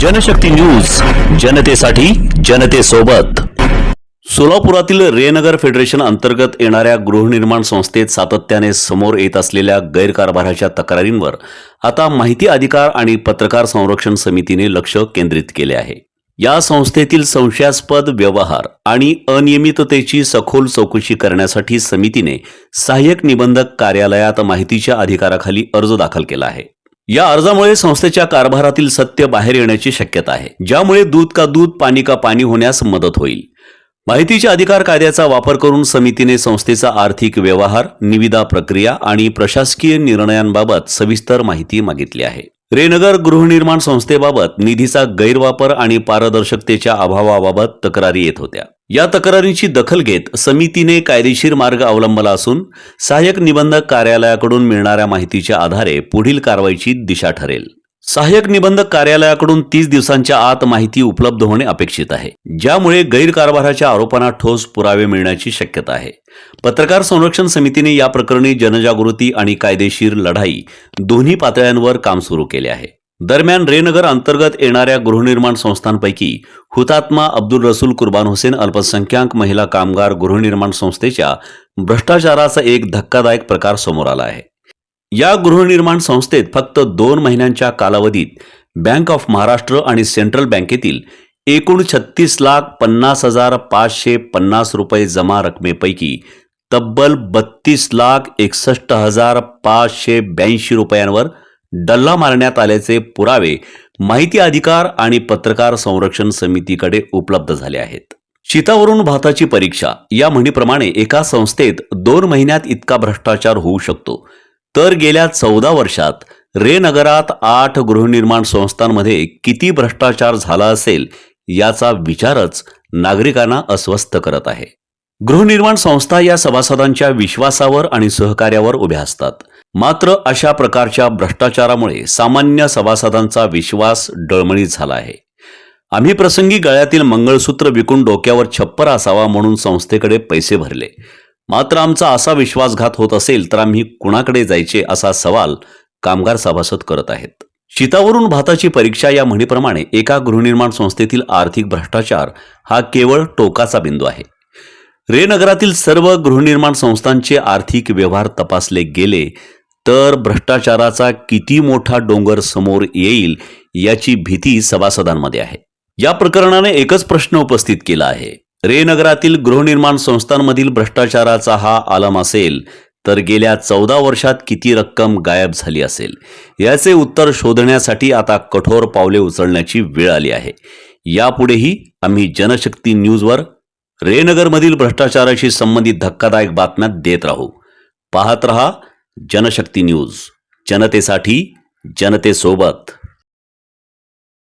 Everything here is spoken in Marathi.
जनशक्ती न्यूज जनतेसाठी जनतेसोबत. सोलापुरातील रेनगर फेडरेशन अंतर्गत येणाऱ्या गृहनिर्माण संस्थेत सातत्याने समोर येत असलेल्या गैरकारभाराच्या तक्रारींवर आता माहिती अधिकार आणि पत्रकार संरक्षण समितीने लक्ष केंद्रित केले आहे. या संस्थेतील संशयास्पद व्यवहार आणि अनियमिततेची सखोल चौकशी करण्यासाठी समितीने सहाय्यक निबंधक कार्यालयात माहितीच्या अधिकाराखाली अर्ज दाखल केला आहे. या अर्जामुळे संस्थेच्या कारभारातील सत्य बाहेर येण्याची शक्यता आहे ज्यामुळे दूध का दूध पाणी का पाणी होण्यास मदत होईल. माहितीच्या अधिकार कायद्याचा वापर करून समितीने संस्थेचा आर्थिक व्यवहार निविदा प्रक्रिया आणि प्रशासकीय निर्णयांबाबत सविस्तर माहिती मागितली आहे. रेनगर गृहनिर्माण संस्थेबाबत निधीचा गैरवापर आणि पारदर्शकतेच्या अभावाबाबत तक्रारी येत होत्या. या तक्रारींची दखल घेत समितीने कायदेशीर मार्ग अवलंबला असून सहाय्यक निबंधक कार्यालयाकडून मिळणाऱ्या माहितीच्या आधारे पुढील कारवाईची दिशा ठरेल. सहाय्यक निबंधक कार्यालयाकडून तीस दिवसांच्या आत माहिती उपलब्ध होणे अपेक्षित आहे ज्यामुळे गैरकारभाराच्या आरोपांना ठोस पुरावे मिळण्याची शक्यता आहे. पत्रकार संरक्षण समितीने या प्रकरणी जनजागृती आणि कायदेशीर लढाई दोन्ही पातळ्यांवर काम सुरू केले आहे. दरम्यान रेनगर अंतर्गत येणाऱ्या गृहनिर्माण संस्थांपैकी हुतात्मा अब्दुल रसूल कुर्बान हुसेन अल्पसंख्याक महिला कामगार गृहनिर्माण संस्थेच्या भ्रष्टाचाराचा एक धक्कादायक प्रकार समोर आला आहे. या गृहनिर्माण संस्थेत फक्त दोन महिन्यांच्या कालावधीत बँक ऑफ महाराष्ट्र आणि सेंट्रल बँकेतील एकूण छत्तीस लाख पन्नास हजार पाचशे पन्नास रुपये जमा रकमेपैकी तब्बल बत्तीस लाख एकसष्ट हजार पाचशे ब्याऐंशी रुपयांवर डल्ला मारण्यात आल्याचे पुरावे माहिती अधिकार आणि पत्रकार संरक्षण समितीकडे उपलब्ध झाले आहेत. शीतावरून भाताची परीक्षा या म्हणीप्रमाणे एका संस्थेत दोन महिन्यात इतका भ्रष्टाचार होऊ शकतो. तर गेल्या चौदा वर्षात रे नगरात आठ गृहनिर्माण संस्थांमध्ये किती भ्रष्टाचार झाला असेल याचा विचारच नागरिकांना अस्वस्थ करत आहे. गृहनिर्माण संस्था या सभासदांच्या विश्वासावर आणि सहकार्यावर उभ्या असतात. मात्र अशा प्रकारच्या भ्रष्टाचारामुळे सामान्य सभासदांचा विश्वास डळमळीत झाला आहे. आम्ही प्रसंगी गळ्यातील मंगळसूत्र विकून डोक्यावर छप्पर असावा म्हणून संस्थेकडे पैसे भरले. मात्र आमचा असा विश्वासघात होत असेल तर आम्ही कुणाकडे जायचे असा सवाल कामगार सभासद करत आहेत. शीतावरून भाताची परीक्षा या म्हणीप्रमाणे एका गृहनिर्माण संस्थेतील आर्थिक भ्रष्टाचार हा केवळ टोकाचा बिंदू आहे. रे नगरातील सर्व गृहनिर्माण संस्थांचे आर्थिक व्यवहार तपासले गेले तर भ्रष्टाचाराचा किती मोठा डोंगर समोर येईल याची भीती सभासदांमध्ये आहे. या प्रकरणाने एकच प्रश्न उपस्थित केला आहे. रे नगरातील गृहनिर्माण संस्थांमधील भ्रष्टाचाराचा हा आलम असेल तर गेल्या चौदा वर्षात किती रक्कम गायब झाली असेल? याचे उत्तर शोधण्यासाठी आता कठोर पावले उचलण्याची वेळ आली आहे. यापुढेही आम्ही जनशक्ती न्यूजवर रेनगरमधील भ्रष्टाचाराशी संबंधित धक्कादायक बातम्या देत राहू. पाहत रहा जनशक्ती न्यूज. जनतेसाठी जनतेसोबत.